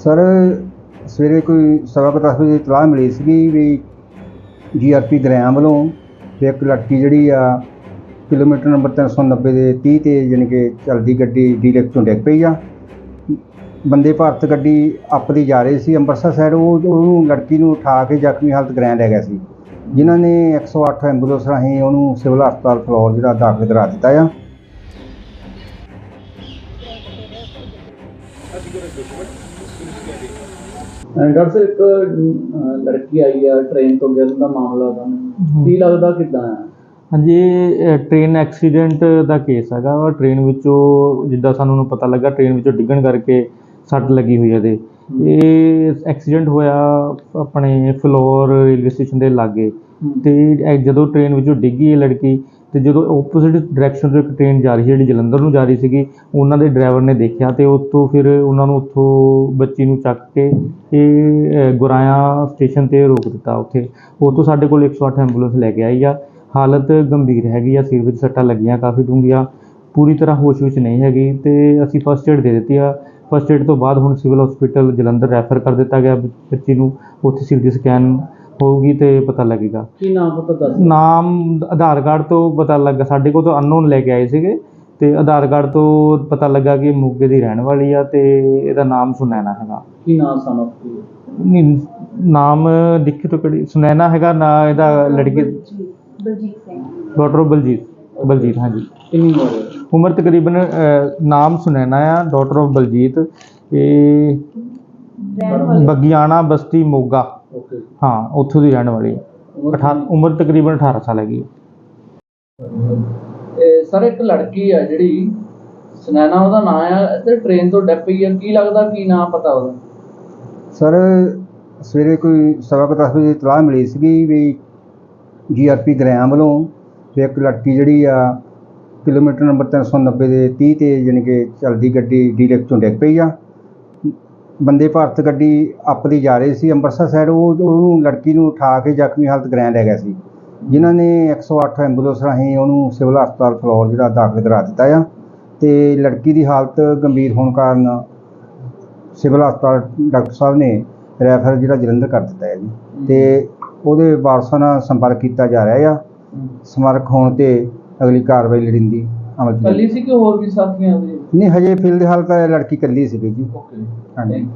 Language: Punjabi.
ਸਰ, ਸਵੇਰੇ ਕੋਈ ਸਵਾ ਕੁ ਦਸ ਵਜੇ ਇਤਲਾਹ ਮਿਲੀ ਸੀਗੀ ਵੀ ਜੀਆਰਪੀ ਦਰਿਆ ਵੱਲੋਂ ਵੀ ਇੱਕ ਲੜਕੀ ਜਿਹੜੀ ਆ ਕਿਲੋਮੀਟਰ ਨੰਬਰ 390 ਦੇ 30 ਤੇ ਜਾਣੀ ਕਿ ਚੱਲਦੀ ਗੱਡੀ ਡੀਲੈਕਸ ਤੋਂ ਡਿੱਗ ਪਈ ਆ। ਬੰਦੇ ਭਾਰਤ ਗੱਡੀ ਆਪਦੀ ਜਾ ਰਹੀ ਸੀ, ਅੰਮ੍ਰਿਤਸਰ ਸਾਈਡ ਉਹ ਉਹਨੂੰ ਲੜਕੀ ਨੂੰ ਉਠਾ ਕੇ ਜ਼ਖਮੀ ਹਾਲਤ ਗ੍ਰੈਂਡ ਲੈ ਗਿਆ ਸੀ। ਜਿਨ੍ਹਾਂ ਨੇ 108 ਐਂਬੂਲੈਂਸ ਰਾਹੀਂ ਉਹਨੂੰ ਸਿਵਲ ਹਸਪਤਾਲ ਫਲੋਰ ਜਿਹੜਾ ਦਾਖਲ ਕਰਾ ਦਿੱਤਾ ਆ। ਡਾਕਟਰ ਇੱਕ ਲੜਕੀ ਆਈ ਆ ਟ੍ਰੇਨ ਤੋਂ ਗਿਰਨ ਦਾ ਮਾਮਲਾ ਤਾਂ ਕੀ ਲੱਗਦਾ ਕਿਦਾਂ ਆ? ਹਾਂਜੀ ਟ੍ਰੇਨ ਐਕਸੀਡੈਂਟ ਦਾ ਕੇਸ ਹੈਗਾ ਵਾ। ਟ੍ਰੇਨ ਵਿੱਚੋਂ ਜਿੱਦਾਂ ਸਾਨੂੰ ਨੂੰ ਪਤਾ ਲੱਗਾ ਟ੍ਰੇਨ ਵਿੱਚੋਂ ਡਿੱਗਣ ਕਰਕੇ ਸੱਟ ਲੱਗੀ ਹੋਈ ਹੈ ਇਹਦੇ। ਇਹ ਐਕਸੀਡੈਂਟ ਹੋਇਆ ਆਪਣੇ ਫਲੋਰ ਰੇਲਵੇ ਸਟੇਸ਼ਨ ਦੇ ਲਾਗੇ। ਤੇ ਜਦੋਂ ਟ੍ਰੇਨ ਵਿੱਚੋਂ ਡਿੱਗੀ ਇਹ ਲੜਕੀ ਤੇ ਜਦੋਂ ਆਪੋਜ਼ਿਟ ਡਾਇਰੈਕਸ਼ਨ ਤੋਂ ਇੱਕ ਟ੍ਰੇਨ ਜਾ ਰਹੀ ਸੀ, ਜਿਹੜੀ ਜਲੰਧਰ ਨੂੰ ਜਾ ਰਹੀ ਸੀਗੀ, ਉਹਨਾਂ ਦੇ ਡਰਾਈਵਰ ਨੇ ਦੇਖਿਆ ਤੇ ਉੱਥੋਂ ਫਿਰ ਉਹਨਾਂ ਨੂੰ ਉੱਥੋਂ ਬੱਚੀ ਨੂੰ ਚੱਕ ਕੇ ਇਹ ਗੁਰਾਇਆ ਸਟੇਸ਼ਨ ਤੇ ਰੋਕ ਦਿੱਤਾ ਉੱਥੇ। ਉੱਥੋਂ ਸਾਡੇ ਕੋਲ 108 ਐਂਬੂਲੈਂਸ ਲੈ ਕੇ ਆਈ ਆ। ਹਾਲਤ ਗੰਭੀਰ ਹੈਗੀ ਆ, ਸਿਰ ਵਿੱਚ ਸੱਟਾਂ ਲੱਗੀਆਂ ਕਾਫੀ ਡੂੰਘੀਆਂ। ਪੂਰੀ ਤਰ੍ਹਾਂ ਹੋਸ਼ ਵਿੱਚ ਨਹੀਂ ਹੈਗੀ ਤੇ ਅਸੀਂ ਫਸਟ ਏਡ ਦੇ ਦਿੱਤੀ ਆ। ਫਸਟ ਏਡ ਤੋਂ ਬਾਅਦ ਹੁਣ ਸਿਵਲ ਹਸਪੀਟਲ ਜਲੰਧਰ ਰੈਫਰ ਕਰ ਦਿੱਤਾ ਗਿਆ ਬੱਚੀ ਨੂੰ। ਉੱਥੇ ਸਿਰ ਦੀ ਸਕੈਨ ਹੋਊਗੀ ਤੇ ਪਤਾ ਲੱਗੇਗਾ। ਕੀ ਨਾਮ ਪਤਾ ਦੱਸ ਨਾਮ ਆਧਾਰ ਕਾਰਡ ਤੋਂ ਪਤਾ ਲੱਗਾ ਸਾਡੇ ਕੋਲ ਤਾਂ ਅਨਨੋਨ ਲੈ ਕੇ ਆਏ ਸੀਗੇ ਤੇ ਆਧਾਰ ਕਾਰਡ ਤੋਂ ਪਤਾ ਲੱਗਾ ਕਿ ਮੋਗੇ ਦੀ ਰਹਿਣ ਵਾਲੀ ਆ ਤੇ ਇਹਦਾ ਨਾਮ ਸੁਨੈਨਾ ਹੈਗਾ। ਕੀ ਨਾਮ the- ਨਹੀਂ ਨਾਮ ਲਿਖੀ ਤੋਂ ਕਿਹੜੀ? ਸੁਨੈਨਾ ਹੈਗਾ ਨਾ ਇਹਦਾ ਲੜਕੀ ਬਲਜੀਤ ਸਿੰਘ। ਡਾਕਟਰ ਬਲਜੀਤ ਬਲਜੀਤ ਹਾਂਜੀ। ਕਿੰਨੀ ਉਮਰ ਹੈ? ਉਮਰ ਤਕਰੀਬਨ ਨਾਮ ਸੁਨੈਨਾ ਆ ਡਾਕਟਰ ਬਲਜੀਤ ਇਹ ਰਹਿਣ ਵਾਲੇ। ਬਗਿਆਣਾ ਬਸਤੀ ਮੋਗਾ। ਓਕੇ ਹਾਂ ਉੱਥੋਂ ਦੀ ਰਹਿਣ ਵਾਲੀ ਹੈ। ਉਮਰ ਤਕਰੀਬਨ 18 ਸਾਲ ਹੈਗੀ ਹੈ। ਇਹ ਸਰ ਇੱਕ ਲੜਕੀ ਆ ਜਿਹੜੀ ਸੁਨੈਨਾ ਉਹਦਾ ਨਾਮ ਆ ਤੇ ਟ੍ਰੇਨ ਤੋਂ ਡਿੱਗ ਪਈ ਆ। ਕੀ ਲੱਗਦਾ ਕੀ ਨਾਮ ਪਤਾ ਉਹਦਾ? ਸਰ ਸਵੇਰੇ ਕੋਈ ਸਵਾ ਕੁ ਦਸ ਵਜੇ ਇਤਲਾਹ ਮਿਲੀ ਸੀਗੀ ਵੀ ਜੀਆਰਪੀ ਦਰਿਆ ਵੱਲੋਂ ਵੀ ਇੱਕ ਲੜਕੀ ਜਿਹੜੀ ਆ ਕਿਲੋਮੀਟਰ ਨੰਬਰ 390 ਦੇ 30 ਤੇ ਜਾਣੀ ਕਿ ਚਲਦੀ ਗੱਡੀ ਡੀਲੈਕਸ ਤੋਂ ਡਿੱਗ ਪਈ ਆ। ਬੰਦੇ ਭਾਰਤ ਗੱਡੀ ਆਪਦੀ ਜਾ ਰਹੀ ਸੀ ਅੰਮ੍ਰਿਤਸਰ ਸਾਈਡ ਉਹ ਉਹਨੂੰ ਲੜਕੀ ਨੂੰ ਉਠਾ ਕੇ ਜ਼ਖਮੀ ਹਾਲਤ ਗ੍ਰੈਂਡ ਲੈ ਗਿਆ ਸੀ। ਜਿਨ੍ਹਾਂ ਨੇ 108 ਐਂਬੂਲੈਂਸ ਰਾਹੀਂ ਉਹਨੂੰ ਸਿਵਲ ਹਸਪਤਾਲ ਫਲੋਰ ਜਿਹੜਾ ਦਾਖਲ ਕਰਾ ਦਿੱਤਾ ਆ ਤੇ ਲੜਕੀ ਦੀ ਹਾਲਤ ਗੰਭੀਰ ਹੋਣ ਕਾਰਨ ਸਿਵਲ ਹਸਪਤਾਲ ਡਾਕਟਰ ਸਾਹਿਬ ਨੇ ਰੈਫਰ ਜਿਹੜਾ ਜਲੰਧਰ ਕਰ ਦਿੱਤਾ ਹੈ ਜੀ। ਤੇ ਉਹਦੇ ਵਾਰਸਾਂ ਨਾਲ ਸੰਪਰਕ ਕੀਤਾ ਜਾ ਰਿਹਾ ਆ। ਸਮਰਕ ਹੋਣ ਤੇ ਅਗਲੀ ਕਾਰਵਾਈ ਲੜਿੰਦੀ। ਅਮਲ ਚ ਕੱਲੀ ਸੀ ਕਿ ਹੋਰ ਵੀ ਸਾਥੀਆਂ ਉਹਦੇ ਨਹੀਂ ਹਜੇ ਫਿਲਹਾਲ ਤਾਂ ਇਹ ਲੜਕੀ ਇਕੱਲੀ ਸੀਗੀ ਜੀ। ਓਕੇ ਹਾਂਜੀ।